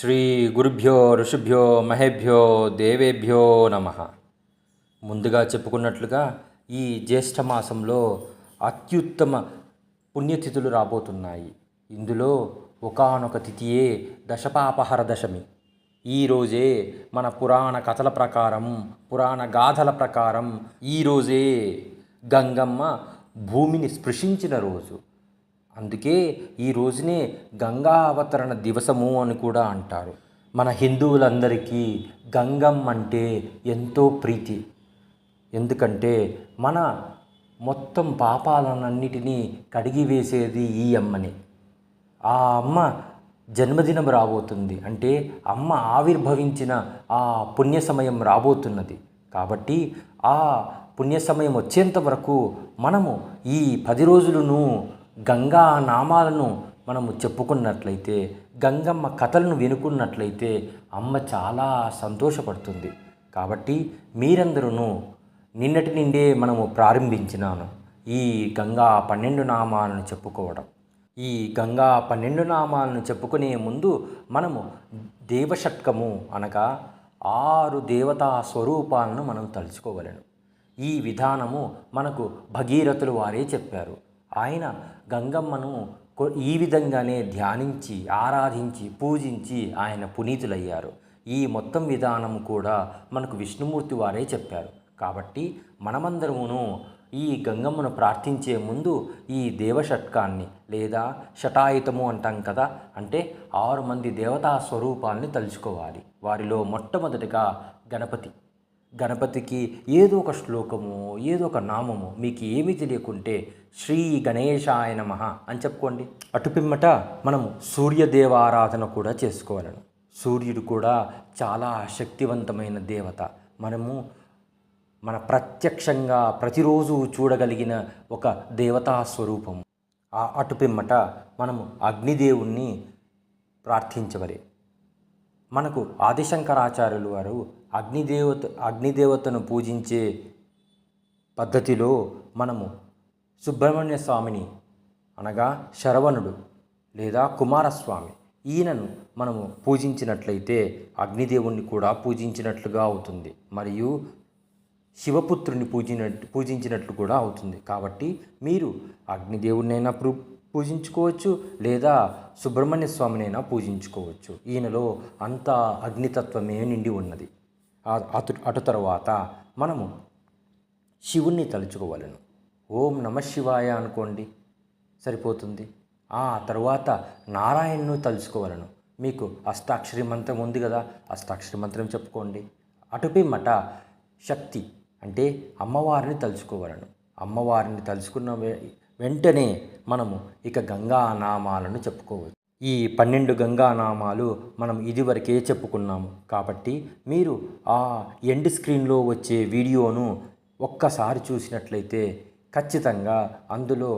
శ్రీ గురుభ్యో ఋషిభ్యో మహేభ్యో దేవేభ్యో నమ. ముందుగా చెప్పుకున్నట్లుగా ఈ జ్యేష్ఠ మాసంలో అత్యుత్తమ పుణ్యతిథులు రాబోతున్నాయి. ఇందులో ఒకానొక తిథియే దశపాపహర దశమి. ఈరోజే మన పురాణ కథల ప్రకారం పురాణ గాథల ప్రకారం ఈరోజే గంగమ్మ భూమిని స్పృశించిన రోజు. అందుకే ఈ రోజునే గంగా అవతరణ దివసము అని కూడా అంటారు. మన హిందువులందరికీ గంగమ్మ అంటే ఎంతో ప్రీతి. ఎందుకంటే మన మొత్తం పాపాలన్నిటినీ కడిగి వేసేది ఈ అమ్మని. ఆ అమ్మ జన్మదినం రాబోతుంది. అంటే అమ్మ ఆవిర్భవించిన ఆ పుణ్య సమయం రాబోతున్నది. కాబట్టి ఆ పుణ్య సమయం వచ్చేంత వరకు మనము ఈ పది రోజులను గంగా నామాలను మనము చెప్పుకున్నట్లయితే గంగమ్మ కథలను వినుకున్నట్లయితే అమ్మ చాలా సంతోషపడుతుంది. కాబట్టి మీరందరూ నిన్నటి నుండే మనము ప్రారంభించినాను ఈ గంగా పన్నెండు నామాలను చెప్పుకోవడం. ఈ గంగా పన్నెండు నామాలను చెప్పుకునే ముందు మనము దేవషట్కము అనగా ఆరు దేవతా స్వరూపాలను మనం తలుచుకోవలను. ఈ విధానము మనకు భగీరథులు వారే చెప్పారు. ఆయన గంగమ్మను ఈ విధంగానే ధ్యానించి ఆరాధించి పూజించి ఆయన పునీతులయ్యారు. ఈ మొత్తం విధానం కూడా మనకు విష్ణుమూర్తి వారే చెప్పారు. కాబట్టి మనమందరమును ఈ గంగమ్మను ప్రార్థించే ముందు ఈ దేవషట్కాన్ని లేదా షటాయుతము అంటాం కదా అంటే ఆరు మంది దేవతా స్వరూపాల్ని తలుచుకోవాలి. వారిలో మొట్టమొదటిగా గణపతి. గణపతికి ఏదో ఒక శ్లోకము ఏదో ఒక నామము మీకు ఏమీ తెలియకుంటే శ్రీ గణేశాయ నమ అని చెప్పుకోండి. అటుపిమ్మట మనము సూర్యదేవారాధన కూడా చేసుకోవాలను. సూర్యుడు కూడా చాలా శక్తివంతమైన దేవత. మనము మన ప్రత్యక్షంగా ప్రతిరోజు చూడగలిగిన ఒక దేవతా స్వరూపము. ఆ అటుపిమ్మట మనము అగ్నిదేవుణ్ణి ప్రార్థించవలే. మనకు ఆదిశంకరాచార్యులు వారు అగ్నిదేవత అగ్నిదేవతను పూజించే పద్ధతిలో మనము సుబ్రహ్మణ్య స్వామిని అనగా శరవణుడు లేదా కుమారస్వామి ఈయనను మనము పూజించినట్లయితే అగ్నిదేవుణ్ణి కూడా పూజించినట్లుగా అవుతుంది. మరియు శివపుత్రుని పూజినట్టు పూజించినట్లు కూడా అవుతుంది. కాబట్టి మీరు అగ్నిదేవుడినైనా పూ పూజించుకోవచ్చు లేదా సుబ్రహ్మణ్య స్వామినైనా పూజించుకోవచ్చు. ఈయనలో అంత అగ్నితత్వమే నిండి ఉన్నది. అటు అటు తర్వాత మనము శివుణ్ణి తలుచుకోవాలను. ఓం నమ శివాయ అనుకోండి సరిపోతుంది. ఆ తర్వాత నారాయణను తలుచుకోవాలను. మీకు అష్టాక్షరి మంత్రం ఉంది కదా అష్టాక్షరి మంత్రం చెప్పుకోండి. అటుపిమ్మట శక్తి అంటే అమ్మవారిని తలుచుకోవాలను. అమ్మవారిని తలుచుకున్న వె- వెంటనే మనము ఇక గంగా నామాలను చెప్పుకోవచ్చు. ఈ పన్నెండు గంగా నామాలు మనం ఇదివరకే చెప్పుకున్నాము. కాబట్టి మీరు ఆ ఎండ్ స్క్రీన్లో వచ్చే వీడియోను ఒక్కసారి చూసినట్లయితే ఖచ్చితంగా అందులో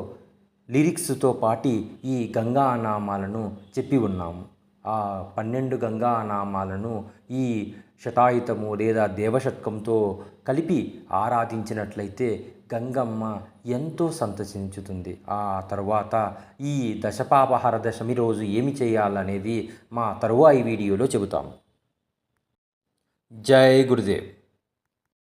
లిరిక్స్తో పాటి ఈ గంగా నామాలను చెప్పి ఉన్నాము. ఆ పన్నెండు గంగా నామాలను ఈ శతాయుతము లేదా దేవశతకంతో కలిపి ఆరాధించినట్లయితే గంగమ్మ ఎంతో సంతసించుతుంది ఆ తర్వాత ఈ దశపాపహార దశమి రోజు ఏమి చేయాలనేది మా తరువాయి వీడియోలో చెబుతాము. జై గురుదేవ్.